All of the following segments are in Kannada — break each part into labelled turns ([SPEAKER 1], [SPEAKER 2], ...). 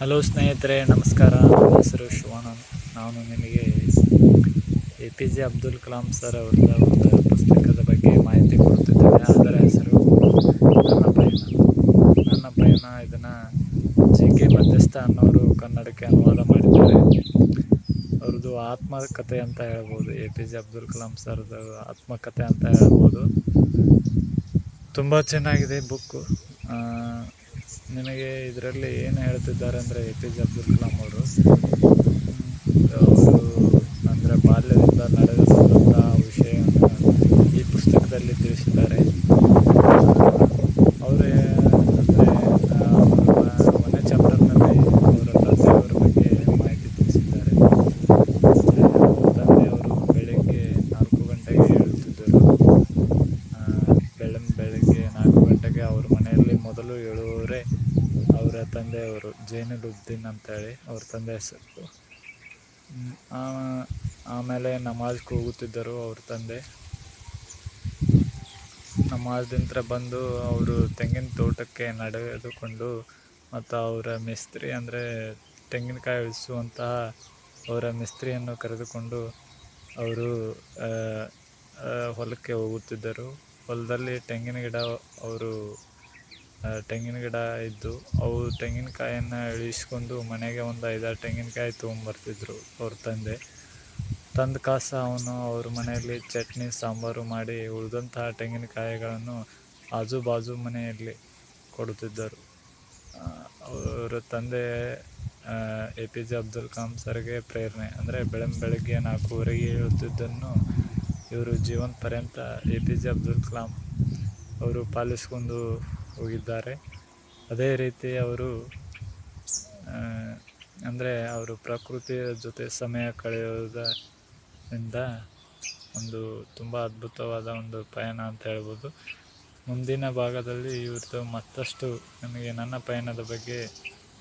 [SPEAKER 1] ಹಲೋ ಸ್ನೇಹಿತರೆ, ನಮಸ್ಕಾರ. ನನ್ನ ಹೆಸರು ಶಿವಾನಂದ್ ನಾನು ನಿಮಗೆ A P J Abdul Kalam sir ಅವರ ಒಂದು ಪುಸ್ತಕದ ಬಗ್ಗೆ ಮಾಹಿತಿ ಕೊಡುತ್ತಿದ್ದೇನೆ. ಅದರ ಹೆಸರು ನನ್ನ ಪಯಣ ನನ್ನ ಪಯಣ ಇದನ್ನು ಜಿ ಕೆ ಮಧ್ಯಸ್ಥ ಅನ್ನೋರು ಕನ್ನಡಕ್ಕೆ ಅನುವಾದ ಮಾಡಿದ್ದಾರೆ. ಅವ್ರದ್ದು ಆತ್ಮಕಥೆ ಅಂತ ಹೇಳ್ಬೋದು. A P J Abdul Kalam ಸರ್ದು ಆತ್ಮಕಥೆ ಅಂತ ಹೇಳ್ಬೋದು. ತುಂಬ ಚೆನ್ನಾಗಿದೆ ಬುಕ್ಕು. ನಿಮಗೆ ಇದರಲ್ಲಿ ಏನು ಹೇಳ್ತಿದ್ದಾರೆ ಅಂದರೆ A P J Abdul Kalam ಅವರು? ಅವರು ಅಂದರೆ ಬಾಲ್ಯದಿಂದ ನಡೆದುಕೊಂಡಂಥ ವಿಷಯವನ್ನು ಈ ಪುಸ್ತಕದಲ್ಲಿ ತಿಳಿಸಿದ್ದಾರೆ ಅವರು ಅಂದರೆ ಮೊನ್ನೆ ಚಾಪ್ಟರ್ನಲ್ಲಿ ಅವರ ತಂದೆಯವರ ಬಗ್ಗೆ ಮಾಹಿತಿ ತಿಳಿಸಿದ್ದಾರೆ ಅಂದರೆ ಅವ್ರ ತಂದೆಯವರು ಬೆಳಗ್ಗೆ ನಾಲ್ಕು ಗಂಟೆಗೆ ಏಳುತ್ತಿದ್ದರು ಬೆಳ್ಳಂ ಬೆಳಗ್ಗೆ ನಾಲ್ಕು ಗಂಟೆಗೆ ಅವ್ರ ಏಳುವರೆ ಅವರ ತಂದೆಯವರು ಜೈನುಲುಬ್ದೀನ್ ಅಂತೇಳಿ ಅವ್ರ ತಂದೆ ಹೆಸರು. ಆಮೇಲೆ ನಮಾಜ್ ಹೋಗುತ್ತಿದ್ದರು ಅವ್ರ ತಂದೆ. ನಮಾಜ್ದಿಂತ ಬಂದು ಅವರು ತೆಂಗಿನ ತೋಟಕ್ಕೆ ನಡೆದುಕೊಂಡು ಮತ್ತು ಅವರ ಮಿಸ್ತ್ರಿ ಅಂದರೆ ತೆಂಗಿನಕಾಯಿ ಇಳಿಸುವಂತಹ ಅವರ ಮಿಸ್ತ್ರಿಯನ್ನು ಕರೆದುಕೊಂಡು ಅವರು ಹೊಲಕ್ಕೆ ಹೋಗುತ್ತಿದ್ದರು. ಹೊಲದಲ್ಲಿ ತೆಂಗಿನ ಗಿಡ ಅವರು ತೆಂಗಿನ ಗಿಡ ಇದ್ದು ಅವು ತೆಂಗಿನಕಾಯನ್ನು ಇಳಿಸ್ಕೊಂಡು ಮನೆಗೆ ಒಂದು ಐದಾರು ತೆಂಗಿನಕಾಯಿ ತೊಗೊಂಬರ್ತಿದ್ರು ಅವ್ರ ತಂದೆ. ತಂದು ಕಾಸ ಅವನು ಅವ್ರ ಮನೆಯಲ್ಲಿ ಚಟ್ನಿ, ಸಾಂಬಾರು ಮಾಡಿ ಉಳಿದಂತಹ ತೆಂಗಿನಕಾಯಿಗಳನ್ನು ಆಜು ಬಾಜು ಮನೆಯಲ್ಲಿ ಕೊಡುತ್ತಿದ್ದರು ಅವರ ತಂದೆ A P J Abdul Kalam ಸರ್ಗೆ ಪ್ರೇರಣೆ. ಅಂದರೆ ಬೆಳಂ, ಬೆಳಗ್ಗೆ ನಾಲ್ಕೂವರೆಗೆ ಏಳುತ್ತಿದ್ದನ್ನು ಇವರು ಜೀವನ ಪರ್ಯಂತ A P J Abdul Kalam ಅವರು ಪಾಲಿಸ್ಕೊಂಡು ಹೋಗಿದ್ದಾರೆ. ಅದೇ ರೀತಿ ಅವರು ಅಂದರೆ ಅವರು ಪ್ರಕೃತಿಯ ಜೊತೆ ಸಮಯ ಕಳೆಯೋದರಿಂದ ಒಂದು ತುಂಬ ಅದ್ಭುತವಾದ ಒಂದು ಪಯಣ ಅಂತ ಹೇಳ್ಬೋದು. ಮುಂದಿನ ಭಾಗದಲ್ಲಿ ಇವ್ರದ್ದು ಮತ್ತಷ್ಟು ನನಗೆ ನನ್ನ ಪಯಣದ ಬಗ್ಗೆ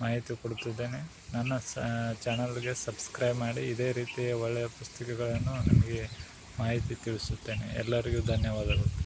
[SPEAKER 1] ಮಾಹಿತಿ ಕೊಡುತ್ತಿದ್ದೇನೆ ನನ್ನ ಸ, ಚಾನಲ್ಗೆ ಸಬ್ಸ್ಕ್ರೈಬ್ ಮಾಡಿ, ಇದೇ ರೀತಿಯ ಒಳ್ಳೆಯ ಪುಸ್ತಕಗಳನ್ನು ನಿಮಗೆ ಮಾಹಿತಿ ತಿಳಿಸುತ್ತೇನೆ. ಎಲ್ಲರಿಗೂ ಧನ್ಯವಾದಗಳು.